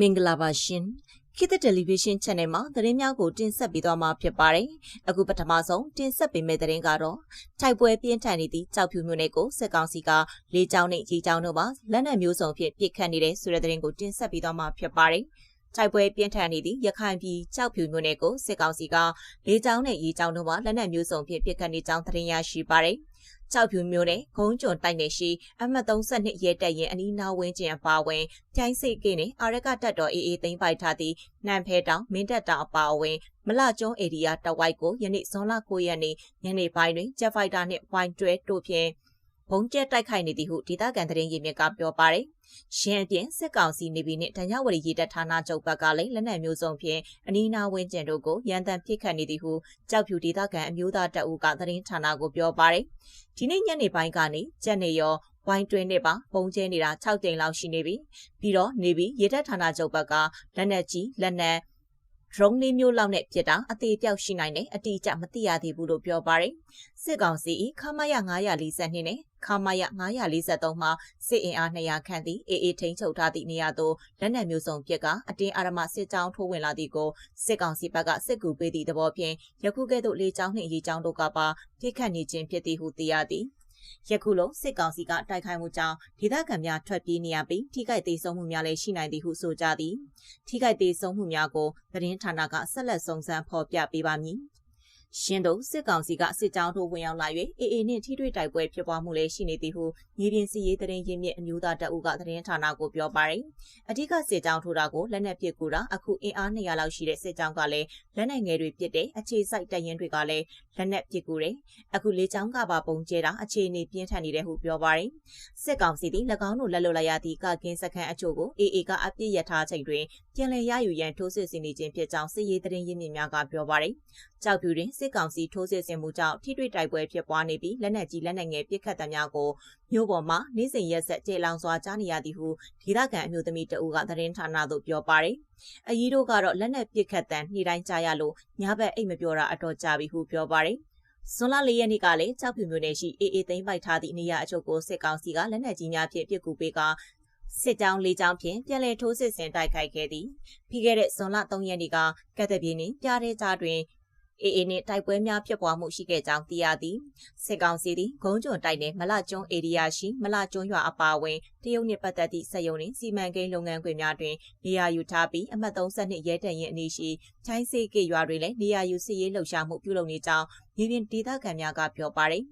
မင်္ဂလာပါရှင်ခေတ်တယ်လီဗီရှင်း channel မှာသတင်းများကိုတင်ဆက်ပေးသွားမှာဖြစ်ပါတယ်အခုပထမဆုံးတင်ဆက်ပေးမယ့်သတင်းကတော့တိုက်ပွဲပြင်းထန်နေသည့်ကြောက်ဖြူမြို့နယ်ကိုစစ်ကောင်စီကလေကြောင်းနဲ့ရေကြောင်းတို့မှာလက်နက်မျိုးစုံဖြင့်ပစ်ခတ်နေတဲ့ဆိုတဲ့သတင်းကိုတင်ဆက်ပေးသွားမှာဖြစ်ပါတယ်တိုက်ပွဲပြင်းထန်နေသည့်ရခိုင်ပြည်ကြောက်ဖြူမြို့နယ်ကိုစစ်ကောင်စီကလေကြောင်းနဲ့ရေကြောင်းတို့မှာလက်နက်မျိုးစုံဖြင့်ပစ်ခတ်နေကြောင်းသတင်းရရှိပါတယ်။ ကြောက်ဖြူမျိုးနဲ့ဂုံးကျွန်းတိုက်နယ်ရှိအမှတ်32ရဲတပ်ရင်အနီးနားဝင်းကျင်အပါအဝင်ပြိုင်းစိတ်ကင်းနဲ့အာရကတက်တော်အေးအေးသိမ်းပိုက်ထားသည့်နန်ဖဲတောင်မင်းတက်တောင်အပါအဝင်မလကျွန်းဧရိယာတဝိုက်ကိုယနေ့ဇွန်လ9ရက်နေ့ညနေပိုင်းတွင်ဂျက်ဖိုက်တာနှင့်ဝိုင်းတွဲတို့ဖြင့် ဘုံကျက်တိုက်ခိုက်နေသည်ဟုဒေသခံသတင်းရင်းမြစ်ကပြောပါတယ်။ရှင်းအပြင်စစ်ကောင်စီနေပြည်နှင့်တန်ရဝရီရေးတပ်ဌာနချုပ်ဘက်ကလည်းလက်နက်မျိုးစုံဖြင့်အနီးနားဝင်းကျင်တို့ကိုရန်တမ်းပစ်ခတ်နေသည်ဟုကြောက်ဖြူဒေသခံအမျိုးသားတပ်ဦးကသတင်းဌာနကိုပြောပါတယ်။ဒီနေ့ညနေပိုင်းကနေကြက်နေရောဝိုင်းတွင်းနဲ့ပါပုံကျဲနေတာ6ကြိမ်လောက်ရှိနေပြီ။ပြီးတော့နေပြီးရေတပ်ဌာနချုပ်ဘက်ကလက်နက်ကြီးလက်နက် ဒရုန်းလေးမျိုးလောက်နဲ့ပြစ်တာအသေးပြောက်ရှိနိုင်တယ်အတိအကျမသိရသေးဘူးလို့ပြောပါတယ်စစ်ကောင်စီခမာယ942နဲ့ခမာယ943မှာစစ်အင်အား200ခန့်သည့်အေအေထိန်ချုပ်ထားသည့်နေရာသို့လက်နက်မျိုးစုံပြစ်ကအတင်းအာရမစစ်ကြောင်းထိုးဝင်လာသည့်ကိုစစ်ကောင်စီဘက်ကစစ်ကူပေးသည့်သဘောဖြင့်ယခုကဲ့သို့လေကြောင်းနှင့်ရေကြောင်းတို့ကပါပြစ်ခတ်နေခြင်းဖြစ်သည်ဟုသိရသည် ယခုလုံးစစ်ကောင်စီကတိုက်ခိုက်မှုကြောင့်ဒေသခံများထွက်ပြေးနေရပြီးထိခိုက်သေးဆုံးမှုများလည်းရှိနိုင်သည်ဟုဆိုကြသည်ထိခိုက်သေးဆုံးမှုများကိုသတင်းဌာနကဆက်လက်စုံစမ်းဖော်ပြပေးပါမည် ရှင်းတို့စစ်ကောင်စီကစစ်ကြောင်းထိုးဝင်ရောက်လာ၍အေအေနှင့်ထိတွေ့တိုက်ပွဲဖြစ်ပွားမှုလည်းရှိနေသည်ဟုမြေပြင်စီရေးသတင်းရင်းမြစ်အမျိုးသားတပ်ဦးကသတင်းဌာနကိုပြောပါတယ်။အထူးစစ်ကြောင်းထိုးတာကိုလက်နက်ပစ်ကူတာအခုအင်အား200လောက်ရှိတဲ့စစ်ကြောင်းကလည်းလက်နက်ငယ်တွေပစ်တဲ့အခြေစိုက်တပ်ရင်းတွေကလည်းလက်နက်ပစ်ကူတယ်။အခုလေကြောင်းကပါပုံကျဲတာအခြေအနေပြင်းထန်နေတယ်ဟုပြောပါတယ်။စစ်ကောင်စီသည်၎င်းတို့လက်လွတ်လိုက်ရသည့်ကကင်းစခန်းအချို့ကိုအေအေကအပြစ်ရထားချိန်တွင် ပြန်လည်ရယူရန်ထိုးစစ်ဆင်နေခြင်းဖြစ်ကြောင်းစစ်ရေးသတင်းရင်းမြစ်များကပြောပါတယ်။ကြောက်ဖြူတွင်စစ်ကောင်စီထိုးစစ်ဆင်မှုကြောင့်ထိတွေ့တိုက်ပွဲဖြစ်ပွားနေပြီးလက်နက်ကြီးလက်နက်ငယ်ပစ်ခတ်တဲ့များကိုမြို့ပေါ်မှာနေ့စဉ်ရက်ဆက်ကျေလောင်စွာကြားနေရသည်ဟုဒေသခံအမျိုးသမီးတအူကသတင်းဌာနသို့ပြောပါတယ်။အကြီးတို့ကတော့လက်နက်ပစ်ခတ်တဲ့နှိတိုင်းကြားရလို့ညဘက်အိတ်မပြောတာအတော်ကြာပြီဟုပြောပါတယ်။ဇွန်လ၄ရက်နေ့ကလည်းကြောက်ဖြူမြို့နယ်ရှိအေအေသိမ်းပိုက်ထားသည့်နေရာအချို့ကိုစစ်ကောင်စီကလက်နက်ကြီးများဖြင့်ပစ်ကူပေးက စစ်ကြောင်းလေးကြောင်းဖြင့်ပြန်လည်ထိုးစစ်ဆင်တိုက်ခိုက်ခဲ့သည်ပြီးခဲ့တဲ့ဇွန်လ3ရက်နေ့ကကက်တပြင်းနှင့်ပြားတဲ့ကြားတွင် အေအေနှင့်တိုက်ပွဲများဖြစ်ပွားမှုရှိခဲ့ကြောင်းသိရသည်စစ်ကောင်စီသည်ဂုံးကျွန်းတိုက်နယ်မလကျွန်းဧရိယာရှိမလကျွန်းရွာအပါအဝင်တရုတ်နှင့်ပတ်သက်သည့်စက်ရုံနှင့်စီမံကိန်းလုပ်ငန်းခွင်များတွင်နေရာယူထားပြီးအမှတ်32ရဲတပ်ရင်းအနီးရှိချိုင်းစေကေရွာတွင်လည်းနေရာယူစစ်ရေးလှုပ်ရှားမှုပြုလုပ်နေကြောင်းမြေပြင်ဒေသခံများကပြောပါရယ်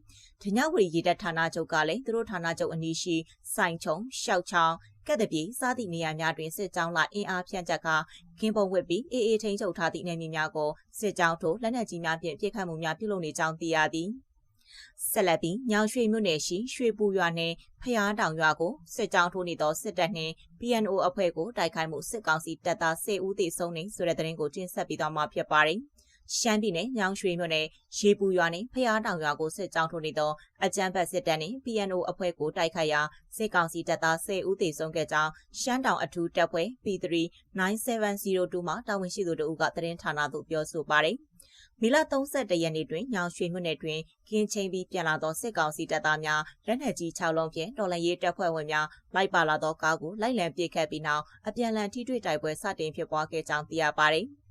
ဒညဝရီရေတပ်ဌာနချုပ်ကလည်းသူတို့ဌာနချုပ်အနီးရှိစိုင်ချုံရှောက်ချောင်း ကက်တပြေစားသည့်နေရာများတွင်စစ်ကြောင်းလာအင်အားဖြန့်ချက်ကကင်းပုံဝစ်ပြီးအေးအေးထိန်ချုပ်ထားသည့်နေမြေများကိုစစ်ကြောင်းထိုးလက်နက်ကြီးများဖြင့်ပြစ်ခတ်မှုများပြုလုပ်နေကြောင်းသိရသည်ဆက်လက်ပြီးညောင်ရွှေမြို့နယ်ရှိရွှေပူရွာနှင့်ဖျားတောင်ရွာကိုစစ်ကြောင်းထိုးနေသောစစ်တပ်နှင့် PNO အဖွဲ့ကိုတိုက်ခိုက်မှုစစ်ကောင်စီတပ်သား10ဦးသေဆုံးနေဆိုတဲ့သတင်းကိုတင်ဆက်ပေးသွားမှာဖြစ်ပါတယ်။ ရှမ်းပြည်နယ်ညောင်ရွှေမြို့နယ်ရေပူရွာနဲ့ဖျားတောင်ရွာကိုစစ်ကြောင်းထိုးနေသောအကြမ်းဖက်စစ်တပ်နှင့် PNO အဖွဲ့ကိုတိုက်ခိုက်ရာစစ်ကောင်စီတပ်သား10ဦးသေဆုံးခဲ့ကြောင်းရှမ်းတောင်အထူးတပ်ဖွဲ့ P3 9702မှတာဝန်ရှိသူတို့ကသတင်းဌာနသို့ပြောဆိုပါတယ်။မီလ31ရက်နေ့တွင်ညောင်ရွှေမြို့နယ်တွင်ကင်းချင်းပြီးပြန်လာသောစစ်ကောင်စီတပ်သားများလက်နက်ကြီး6လုံးဖြင့်တော်လှန်ရေးတပ်ဖွဲ့ဝင်များလိုက်ပါလာသောကားကိုလိုက်လံပစ်ခတ်ပြီးနောက်အပြန်အလှန်ထိတွေ့တိုက်ပွဲစတင်ဖြစ်ပွားခဲ့ကြောင်းသိရပါတယ်။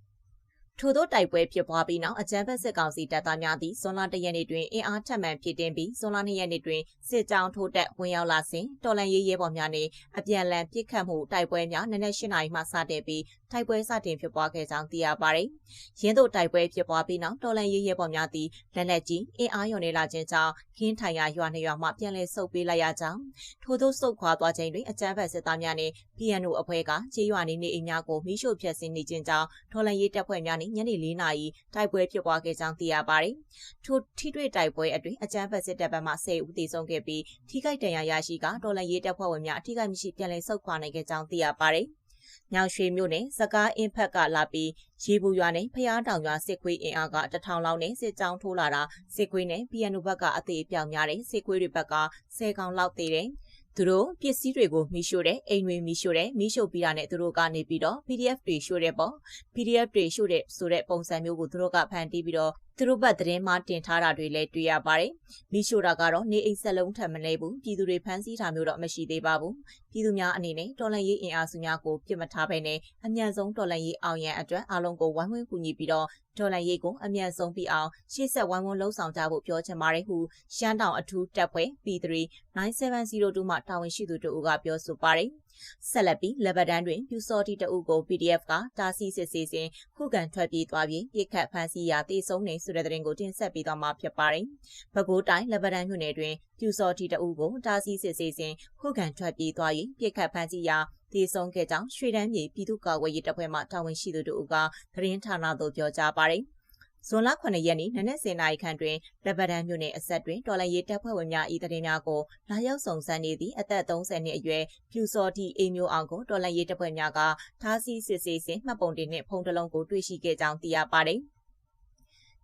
ထို့သောတိုက်ပွဲဖြစ်ပွားပြီးနောက်အကြမ်းဖက်စစ်ကောင်စီတပ်သားများသည်ဇွန်လ၁ရက်နေ့တွင်အင်အားထပ်မံဖြည့်တင်းပြီးဇွန်လ၂ရက်နေ့တွင်စစ်ကြောင်းထိုးတက်ဝင်ရောက်လာစဉ်တော်လန်ရေးရဲဘော်များနှင့်အပြန်အလှန်ပစ်ခတ်မှုတိုက်ပွဲများနနက်၈နာရီမှစတင်ပြီးတိုက်ပွဲစတင်ဖြစ်ပွားခဲ့ကြောင်းသိရပါတယ်။ရင်းတို့တိုက်ပွဲဖြစ်ပွားပြီးနောက်တော်လန်ရေးရဲဘော်များသည်လက်နက်ကြီးအင်အားယွန်နေလာခြင်းကြောင့်ခင်းထိုင်ရာရွာနေရွာမှပြန်လည်ဆုတ်ပေးလိုက်ရကြောင်းထို့သောစုတ်ခွာသွားခြင်းတွင်အကြမ်းဖက်စစ်သားများနှင့် PNO အဖွဲ့ကခြေရွာနေနေအိမ်များကိုမိရှို့ဖျက်ဆီးနေခြင်းကြောင့်တော်လန်ရေးတပ်ဖွဲ့များနှင့်ညနေ၄နာရီတိုက်ပွဲဖြစ်ပွားခဲ့ကြောင်းသိရပါတယ်။ထိုထိတွေ့တိုက်ပွဲအတွင်းအကြမ်းဖက်စစ်တပ်ဘက်မှ10ဦးသေဆုံးခဲ့ပြီးထိခိုက်ဒဏ်ရာရရှိကတော်လန်ရေးတပ်ဖွဲ့ဝင်များအထိခိုက်မရှိပြန်လည်ဆုတ်ခွာနိုင်ခဲ့ကြောင်းသိရပါတယ်။ညောင်ရွှေမြို့နယ်စကားအင်းဖက်ကလာပြီးရေဘူးရွာနဲ့ဖျားတောင်ရွာစစ်ခွေးအင်အားကတထောင်လောက်နဲ့စစ်ကြောင်းထိုးလာတာစစ်ခွေးနဲ့ PNO ဘက်ကအသေးအပြောင်များတဲ့စစ်ခွေးတွေဘက်က10ကောင်လောက်သေးတယ် သူတို့ပစ္စည်းတွေကိုမိရှို့တဲ့အိမ်တွေမိရှို့တဲ့မိရှို့ပြီးတာနဲ့သူတို့ကနေပြီးတော့ PDF တွေရှို့တဲ့ပေါ့ PDF တွေရှို့တဲ့ဆိုတဲ့ပုံစံမျိုးကိုသူတို့ကဖန်တီးပြီးတော့ သူတို့ဘက်သတင်းမှတင်ထားတာတွေလည်းတွေ့ရပါတယ်။မိရှိုတာကတော့နေအိမ်ဆက်လုံးထပ်မလဲဘူးပြည်သူတွေဖမ်းဆီးတာမျိုးတော့မရှိသေးပါဘူး။ပြည်သူများအနေနဲ့တော်လှန်ရေးအင်အားစုများကိုပြစ်မထားဘဲနဲ့အမြန်ဆုံးတော်လှန်ရေးအောင်ရန်အတွက်အားလုံးကိုဝိုင်းဝန်းကူညီပြီးတော့ဒေါ်လာရေးကိုအမြန်ဆုံးပြီးအောင်ရှေ့ဆက်ဝိုင်းဝန်းလှုံ့ဆော်ကြဖို့ပြောချင်ပါတယ်ဟုရှမ်းတောင်အထူးတပ်ဖွဲ့ P3 9702မှတာဝန်ရှိသူတို့ကပြောဆိုပါတယ်ဆက်လက်ပြီးလက်ဗဒန်းတွင်ပြူစော်တီတအုပ်ကို PDF ကတာစီစစ်စီစဉ်ခုခံထွက်ပြေးသွားပြီးပြစ်ခတ်ဖမ်းဆီးရာတေဆုံးနေဆိုတဲ့တဲ့ရင်ကိုတင်ဆက်ပေးသွားမှာဖြစ်ပါတယ်။ပဲခူးတိုင်းလက်ဗဒန်းမြို့နယ်တွင်ပြူစော်တီတအုပ်ကိုတာစီစစ်စီစဉ်ခုခံထွက်ပြေးသွားပြီးပြစ်ခတ်ဖမ်းဆီးရာတည်ဆုံးခဲ့ကြောင်းရွှေတန်းမြေပြည်သူ့ကာကွယ်ရေးတပ်ဖွဲ့မှတာဝန်ရှိသူတို့ကသတင်းဌာနသို့ပြောကြားပါတယ်။ ဇွန်လ9ရက်နေ့နနက်10:00နာရီခန့်တွင်လက်ပဒန်းမြို့နယ်အဆက်တွင်တော်လရေးတပ်ဖွဲ့ဝင်များဤတရင်များကိုလာရောက်ဆောင်စမ်းနေသည့်အသက်30နှစ်အရွယ်ဖြူစော်တီအေမျိုးအောင်ကိုတော်လရေးတပ်ဖွဲ့များကထားစီစစ်ဆေးစဉ်မှတ်ပုံတင်နှင့်ဖုံးတလုံးကိုတွေ့ရှိခဲ့ကြောင်းသိရပါတယ်။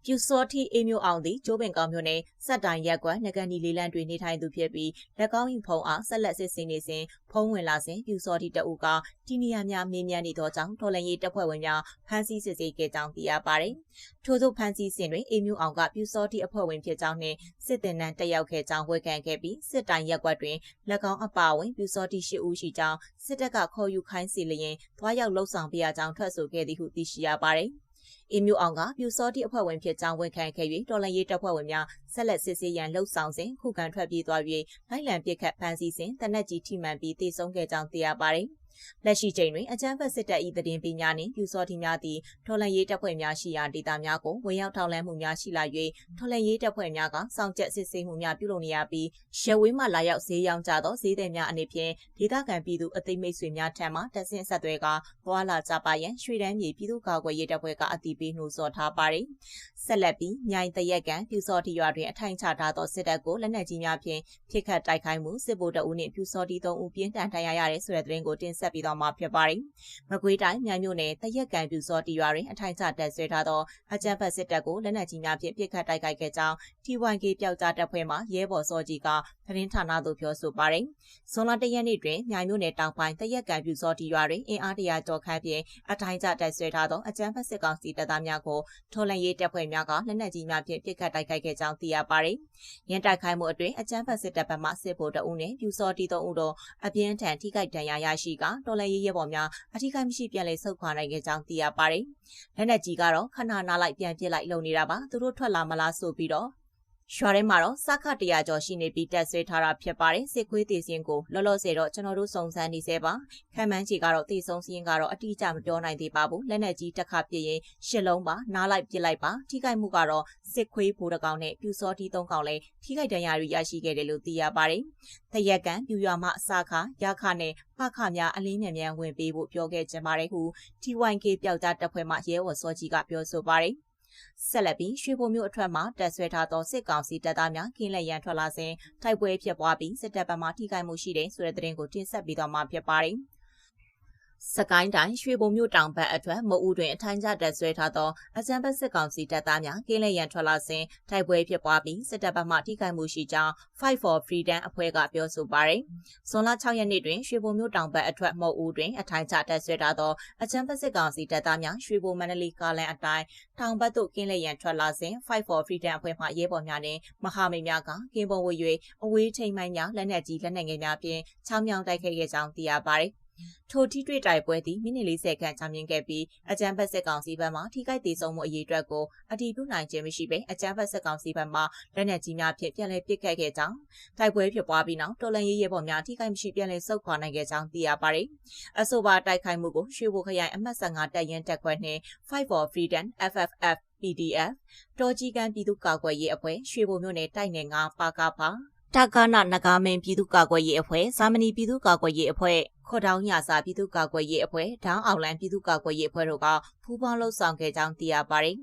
ပြူစောတိအေးမျိုးအောင်သည်ကျိုးပင်ကောင်းမျိုးနဲ့စက်တိုင်ရက်ကွက်ငကန်ဒီလေးလန်းတွင်နေထိုင်သူဖြစ်ပြီးလက်ကောင်းရင်ဖုံအားဆက်လက်စစ်စင်နေစဉ်ဖုံးဝင်လာစဉ်ပြူစောတိတအုပ်ကတီနီယာများမေးမြန်းနေသောကြောင့်ထော်လန်ရေးတပ်ဖွဲ့ဝင်များဖမ်းဆီးစစ်ဆေးခဲ့ကြောင်းသိရပါတယ်။ထို့သောဖမ်းဆီးစဉ်တွင်အေးမျိုးအောင်ကပြူစောတိအဖွဲ့ဝင်ဖြစ်ကြောင်းနှင့်စစ်တင်နန်းတက်ရောက်ခဲ့ကြောင်းဝေခံခဲ့ပြီးစစ်တိုင်ရက်ကွက်တွင်လက်ကောင်းအပါဝင်ပြူစောတိရှိဦးရှိကြောင်းစစ်တပ်ကခေါ်ယူခိုင်းစီလျင်သွားရောက်လှုပ်ဆောင်ပြရကြောင်းထွက်ဆိုခဲ့သည်ဟုသိရှိရပါတယ်။ အင်းမျိုးအောင်ကပြူစောတိအဖွဲ့ဝင်ဖြစ်ကြောင်းဝန်ခံခဲ့၍တော်လန်ရေးတပ်ဖွဲ့ဝင်များဆက်လက်စစ်ဆေးရန်လှုံ့ဆော်စဉ်ခုခံထွက်ပြေးသွား၍လိုက်လံပစ်ခတ်ဖမ်းဆီးစဉ်တနက်ကြီးထိမှန်ပြီးတေဆုံးခဲ့ကြောင်းသိရပါတယ်။ လက်ရှိချိန်တွင်အကြမ်းဖက်စစ်တပ်၏တည်င်းပညာနှင့်ပြူစောတိများသည့်ထော်လန်ရေးတပ်ဖွဲ့များရှိရာဒေသများကိုဝင်ရောက်ထောက်လှမ်းမှုများရှိလာ၍ထော်လန်ရေးတပ်ဖွဲ့များကစောင့်ကြပ်စစ်ဆေးမှုများပြုလုပ်နေရပြီးရဝေးမှလာရောက်ဈေးရောင်းကြသောဈေးသည်များအနေဖြင့်ဒေသခံပြည်သူအသိမိတ်ဆွေများထံမှတက်ဆင့်ဆက်သွဲကသွာလာကြပါရန်ရွှေတန်းမြေပြည်သူ့ကာကွယ်ရေးတပ်ဖွဲ့ကအသိပေးနှိုးဆော်ထားပါတယ်။ဆက်လက်ပြီးမြိုင်တရက်ကံပြူစောတိရွာတွင်အထိုင်ချထားသောစစ်တပ်ကိုလက်နက်ကြီးများဖြင့်ဖိခတ်တိုက်ခိုက်မှုစစ်ဗိုလ်တအုပ်နှင့်ပြူစောတိ၃ဦးပြင်းထန်ထဏ်ရာရတဲ့ဆိုတဲ့သတင်းကိုတင်ဆက်ပြီးတော့မှာဖြစ်ပါတယ်။မကွေးတိုင်းမြိုင်မြို့နယ်တရက်ကံပြူစောတီရွာတွင်အထိုင်ချတပ်ဆွဲထားသောအကြမ်းဖက်စစ်တပ်ကိုလက်နက်ကြီးများဖြင့်ပစ်ခတ်တိုက်ခိုက်ခဲ့ကြောင်း TYK ပျောက်ကြားတပ်ဖွဲ့မှရဲဘော်စောကြီးကသတင်းဌာနသို့ပြောဆိုပါတယ်။ဇွန်လ၁ရက်နေ့တွင်မြိုင်မြို့နယ်တောင်ပိုင်းတရက်ကံပြူစောတီရွာတွင်အင်အားတရာကျော်ခန့်ဖြင့်အထိုင်ချတပ်ဆွဲထားသောအကြမ်းဖက်စစ်ကောင်စီတပ်သားများကိုထော်လန်ရေးတပ်ဖွဲ့များကလက်နက်ကြီးများဖြင့်ပစ်ခတ်တိုက်ခိုက်ခဲ့ကြောင်းသိရပါတယ်။ရန်တိုက်ခိုက်မှုအတွင်းအကြမ်းဖက်စစ်တပ်ဘက်မှစစ်ဗိုလ်တအုပ်နှင့်ပြူစောတီ၃ဦးတို့အပြင်းထန်ထိခိုက်ဒဏ်ရာရရှိကတော်လန်ရေးရဲဘော်များအထီးကိမရှိပြန်လည်ဆုတ်ခွာနိုင်ခဲ့ကြောင်းသိရပါတယ်။လက်နက်ကြီးကတော့ခဏနာလိုက်ပြန်ပစ်လိုက်လုံနေတာပါ။သူတို့ထွက်လာမလားဆိုပြီးတော့ ရွာထဲမှာတော့စခတရာကျော်ရှိနေပြီးတက်ဆွဲထားတာဖြစ်ပါတယ်စစ်ခွေးတည်စင်းကိုလောလောဆယ်တော့ကျွန်တော်တို့စုံစမ်းနေသေးပါခံမှန်းချီကတော့တည်ဆုံးစင်းကတော့အတိအကျမပြောနိုင်သေးပါဘူးလက်နက်ကြီးတစ်ခါပြည့်ရင်ရှစ်လုံးပါနားလိုက်ပြစ်လိုက်ပါထိခိုက်မှုကတော့စစ်ခွေးဘိုးတကောင်နဲ့ပြူစောတီသုံးကောင်လည်းထိခိုက်ဒဏ်ရာတွေရရှိခဲ့တယ်လို့သိရပါတယ်တရက်ကန်ပြူရွာမှာအစခရခနဲ့ပခများအလင်းမြန်မြန်ဝင်ပေးဖို့ပြောခဲ့ကြပါတယ်ဟု TYK ပျောက်ကြားတပ်ဖွဲ့မှရဲဝေါ်စောကြီးကပြောဆိုပါတယ် ဆက်လက်ပြီးရွှေဘုံမြို့အထက်မှတက်ဆွဲထားသောစစ်ကောင်စီတပ်သားများကင်းလက်ရန်ထွက်လာစဉ်တိုက်ပွဲဖြစ်ပွားပြီးစစ်တပ်ဘက်မှထိခိုက်မှုရှိတဲ့ဆိုတဲ့သတင်းကိုတင်ဆက်ပေးသွားမှာဖြစ်ပါတယ်။ စကိုင်းတိုင်းရွှေဘုံမြို့တောင်ဘက်အထွက်မအူတွင်အထိုင်းကျတက်ဆွဲထားသောအကြံဖက်စစ်ကောင်စီတပ်သားများကင်းလဲရန်ထွက်လာစဉ်တိုက်ပွဲဖြစ်ပွားပြီးစစ်တပ်ဘက်မှထိခိုက်မှုရှိကြောင်း Fight for Freedom အဖွဲ့ကပြောဆိုပါတယ်။ဇွန်လ6ရက်နေ့တွင်ရွှေဘုံမြို့တောင်ဘက်အထွက်မအူတွင်အထိုင်းကျတက်ဆွဲထားသောအကြံဖက်စစ်ကောင်စီတပ်သားများရွှေဘုံမန္တလေးကားလန်အတိုင်းတောင်ဘက်သို့ကင်းလဲရန်ထွက်လာစဉ် Fight for Freedom အဖွဲ့မှရဲဘော်များနှင့်မဟာမိတ်များကကင်းပုံဝေ၍အဝေးထိန်မိုင်းများလက်နက်ကြီးလက်နက်ငယ်များဖြင့်ချောင်းမြောင်းတိုက်ခိုက်ခဲ့ကြောင်းသိရပါတယ်။ ထိုထိတွေ့တိုက်ပွဲသည်မိနစ်40ခန့်ကြာမြင့်ခဲ့ပြီးအကြမ်းဖက်စစ်ကောင်စီဘက်မှထိခိုက်ဒေဆုံးမှုအရေးအတွက်ကိုအတည်ပြုနိုင်ခြင်းမရှိဘဲအကြမ်းဖက်စစ်ကောင်စီဘက်မှလက်နက်ကြီးများဖြင့်ပြန်လည်ပစ်ခတ်ခဲ့ကြောင်းတိုက်ပွဲဖြစ်ပွားပြီးနောက်တော်လန်ရေးရဲဘော်များထိခိုက်မရှိပြန်လည်ဆုတ်ခွာနိုင်ခဲ့ကြောင်းသိရပါတယ်။အဆိုပါတိုက်ခိုက်မှုကိုရွှေဘိုခရိုင်အမှတ်15တပ်ရင်းတပ်ခွဲနှင့် Fight for Freedom FFF PDF တော်ကြီးကန်ပြည်သူ့ကာကွယ်ရေးအဖွဲ့ရွှေဘိုမြို့နယ်တိုက်နယ်9ပါကပါ တာကာနနဂါမင်းပြည်သူ့ကာကွယ်ရေးအဖွဲ့ဇာမနီပြည်သူ့ကာကွယ်ရေးအဖွဲ့ခေါ်တောင်းညစာပြည်သူ့ကာကွယ်ရေးအဖွဲ့ဒေါင်းအောင်လန်ပြည်သူ့ကာကွယ်ရေးအဖွဲ့တို့ကပူးပေါင်းလှုပ်ဆောင်ခဲ့ကြောင်းသိရပါတယ်